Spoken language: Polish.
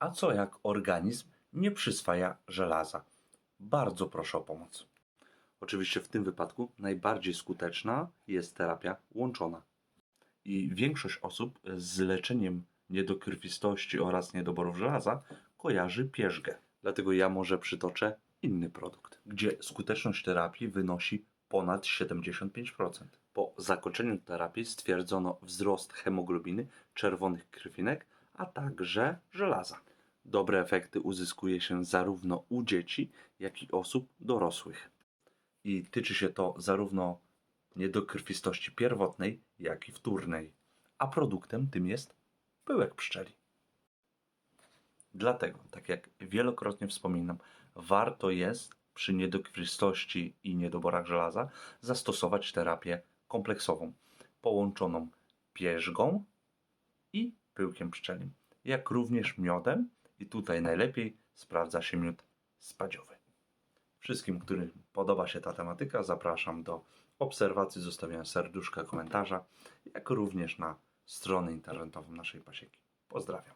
A co jak organizm nie przyswaja żelaza? Bardzo proszę o pomoc. Oczywiście w tym wypadku najbardziej skuteczna jest terapia łączona. I większość osób z leczeniem niedokrwistości oraz niedoborów żelaza kojarzy pierzgę. Dlatego ja może przytoczę inny produkt, gdzie skuteczność terapii wynosi ponad 75%. Po zakończeniu terapii stwierdzono wzrost hemoglobiny, czerwonych krwinek, a także żelaza. Dobre efekty uzyskuje się zarówno u dzieci, jak i osób dorosłych. I tyczy się to zarówno niedokrwistości pierwotnej, jak i wtórnej. A produktem tym jest pyłek pszczeli. Dlatego, tak jak wielokrotnie wspominam, warto jest przy niedokrwistości i niedoborach żelaza zastosować terapię kompleksową, połączoną pierzgą i pyłkiem pszczelim, jak również miodem i tutaj najlepiej sprawdza się miód spadziowy. Wszystkim, którym podoba się ta tematyka, zapraszam do obserwacji, zostawiania serduszka, komentarza, jak również na stronę internetową naszej pasieki. Pozdrawiam.